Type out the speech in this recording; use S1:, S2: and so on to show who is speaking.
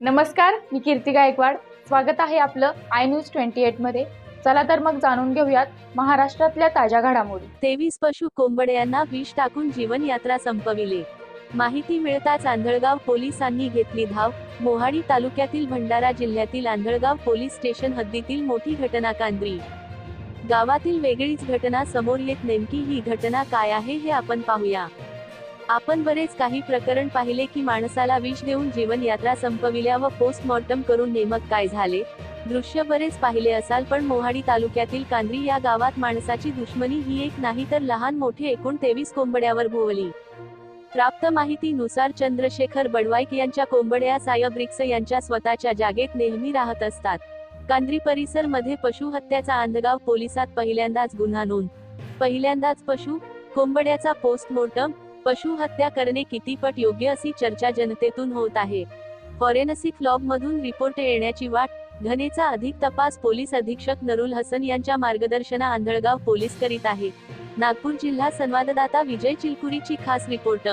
S1: नमस्कार मी कीर्ती गायकवाड. स्वागत आहे आपलं आय न्यूज ट्वेंटी एटमध्ये. चला तर मग जाणून घेऊयात महाराष्ट्रातल्या ताज्या घडामोडी.
S2: तेवीस पशु कोंबड्यांना विष टाकून जीवन यात्रा संपविले. माहिती मिळताच आंधळगाव पोलिसांनी घेतली धाव. मोहाडी तालुक्यातील भंडारा जिल्ह्यातील आंधळगाव पोलीस स्टेशन हद्दीतील मोठी घटना कांद्री गावातील वेगळीच घटना समोर येत नेमकी ही घटना काय आहे हे आपण पाहूया. आपण बरेच काही प्रकरण पाहिले की माणसाला विष देऊन जीवन यात्रा संपविल्या व पोस्टमॉर्टम करून नेमक काय झाले? दृश्य बरेच पाहिले असाल पण मोहाडी तालुक्यातील कांद्री या गावात माणसाची दुश्मनी ही एक नाही तर लहान मोठे एकूण तेवीस कोंबड्यावर भोवली. प्राप्त माहितीनुसार चंद्रशेखर बडवाईक यांच्या कोंबड्या सायब्रिक्स यांच्या स्वतःच्या जागेत नेहमी राहत असतात. कांद्री परिसरमध्ये पशु हत्याचा आंधगाव पोलिसात पहिल्यांदाच गुन्हा नोंद. पहिल्यांदाच पशु कोंबड्याचा पोस्टमॉर्टम पशु हत्या करणे कितीपट योग्य अशी चर्चा जनतेतून होत आहे. फॉरेन्सिक लॉब मधून रिपोर्ट येण्याची वाट घनेचा अधिक तपास पोलीस अधीक्षक नरुल हसन यांच्या मार्गदर्शना आंधळगाव पोलीस करीत आहे. नागपूर जिल्हा संवाददाता विजय चिलकुरीची खास रिपोर्ट